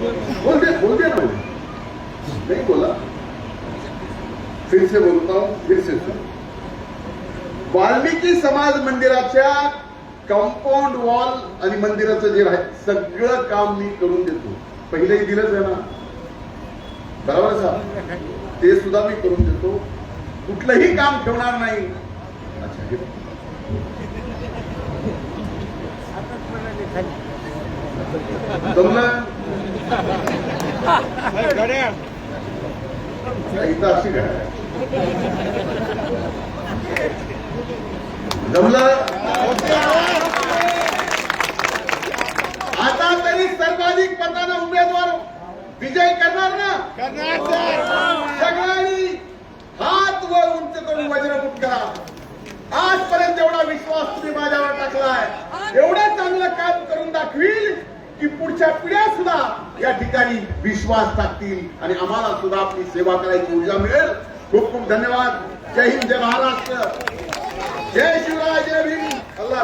बोल दे बोल दे ना मुझे नहीं बोला. फिर से बोलता हूं फिर से सुन वाल्मिकी समाज मंदिराच्या कंपाऊंड वॉल आणि मंदिराचं जे आहे सगळं काम मी करून देतो. पहिलेही दिलंच आहे ना. बरोबर साहेब? ते सुद्धा मी करून देतो. कुठलंही काम ठेवणार नाही. अच्छा जमलं आता तरी सर्वाधिक मतानं उमेदवार विजय करणार ना? सगळ्यांनी हात वर उंच करून वज्रमुठ करा. की पुढच्या पिढ्या सुद्धा या ठिकाणी विश्वास टाकतील आणि आम्हाला सुद्धा आपली सेवा करायची ऊर्जा मिळेल. खूप खूप धन्यवाद. जय हिंद जय महाराष्ट्र. जय शिवराय जय भीम. अल्लाह